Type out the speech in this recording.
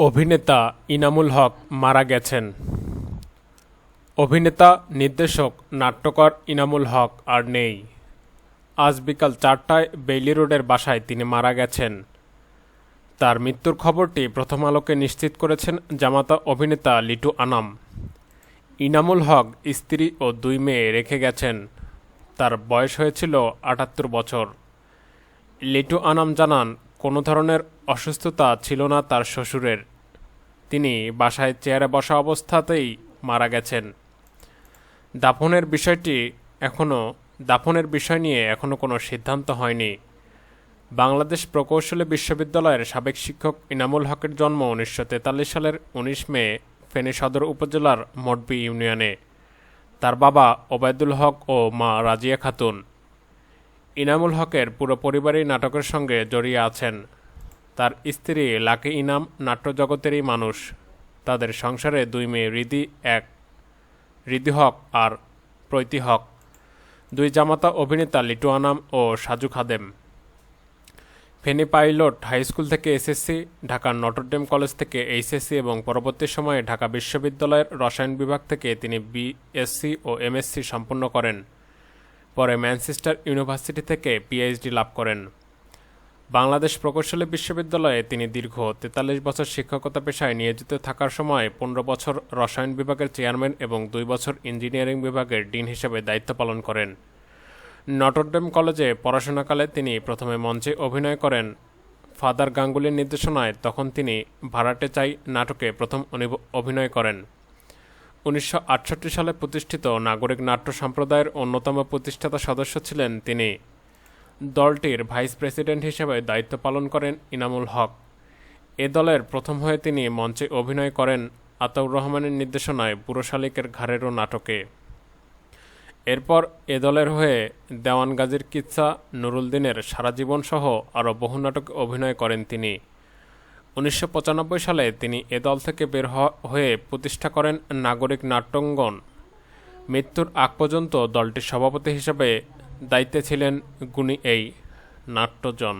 অভিনেতা ইনামুল হক মারা গেছেন। অভিনেতা, নির্দেশক, নাট্যকার ইনামুল হক আর নেই। আজ বিকাল চারটায় বেইলি রোডের বাসায় তিনি মারা গেছেন। তার মৃত্যুর খবরটি প্রথম আলোকে নিশ্চিত করেছেন জামাতা অভিনেতা লিটু আনাম। ইনামুল হক স্ত্রী ও দুই মেয়ে রেখে গেছেন। তার বয়স হয়েছিল আটাত্তর বছর। লিটু আনাম জানান, কোনো ধরনের অসুস্থতা ছিল না তার শ্বশুরের। তিনি বাসায় চেয়ারে বসা অবস্থাতেই মারা গেছেন। দাফনের বিষয়টি এখনও দাফনের বিষয় নিয়ে এখনও কোনো সিদ্ধান্ত হয়নি। বাংলাদেশ প্রকৌশলী বিশ্ববিদ্যালয়ের সাবেক শিক্ষক ইনামুল হকের জন্ম উনিশশো তেতাল্লিশ সালের উনিশ মে ফেনী সদর উপজেলার মডবি ইউনিয়নে। তার বাবা ওবায়দুল হক ও মা রাজিয়া খাতুন। ইনামুল হকের পুরো পরিবারই নাটকের সঙ্গে জড়িয়ে আছেন। তার স্ত্রী লাকি ইনাম নাট্যজগতেরই মানুষ। তাদের সংসারে দুই মেয়ে রিদি, এক রিদি হক আর প্রৈতি হক দুই জামাতা অভিনেতা লিটু আনাম ও Saju Khadem. Feni pilot high school থেকে এসএসসি ঢাকার নটরডেম কলেজ থেকে এইচএসসি এবং পরবর্তী সময়ে ঢাকা বিশ্ববিদ্যালয়ের রসায়ন বিভাগ থেকে তিনি বিএসসি ও এমএসসি সম্পন্ন করেন। পরে ম্যানচেস্টার ইউনিভার্সিটি থেকে পিএইচডি লাভ করেন। বাংলাদেশ প্রকৌশলী বিশ্ববিদ্যালয়ে তিনি দীর্ঘ তেতাল্লিশ বছর শিক্ষকতা পেশায় নিয়োজিত থাকার সময় পনেরো বছর রসায়ন বিভাগের চেয়ারম্যান এবং দুই বছর ইঞ্জিনিয়ারিং বিভাগের ডিন হিসেবে দায়িত্ব পালন করেন। নটরডেম কলেজে পড়াশোনাকালে তিনি প্রথমে মঞ্চে অভিনয় করেন। ফাদার গাঙ্গুলির নির্দেশনায় তখন তিনি ভাড়াটে চাই নাটকে প্রথম অভিনয় করেন। উনিশশো আটষট্টি সালে প্রতিষ্ঠিত নাগরিক নাট্য সম্প্রদায়ের অন্যতম প্রতিষ্ঠাতা সদস্য ছিলেন তিনি। দলটির ভাইস প্রেসিডেন্ট হিসেবে দায়িত্ব পালন করেন ইনামুল হক। এ দলের প্রথম হয়ে তিনি মঞ্চে অভিনয় করেন আতাউর রহমানের নির্দেশনায় বুড়ো শালিকের ঘাড়েরও নাটকে। এরপর এ দলের হয়ে দেওয়ান গাজীর কিচ্ছা নুরুল দিনের সারা জীবন সহ আরও বহু নাটকে অভিনয় করেন তিনি। উনিশশো পঁচানব্বই সালে তিনি এ দল থেকে বের হয়ে প্রতিষ্ঠা করেন নাগরিক নাট্যঙ্গন। মৃত্যুর আগ পর্যন্ত দলটির সভাপতি হিসেবে দায়িত্বে ছিলেন গুণী এই নাট্যজন।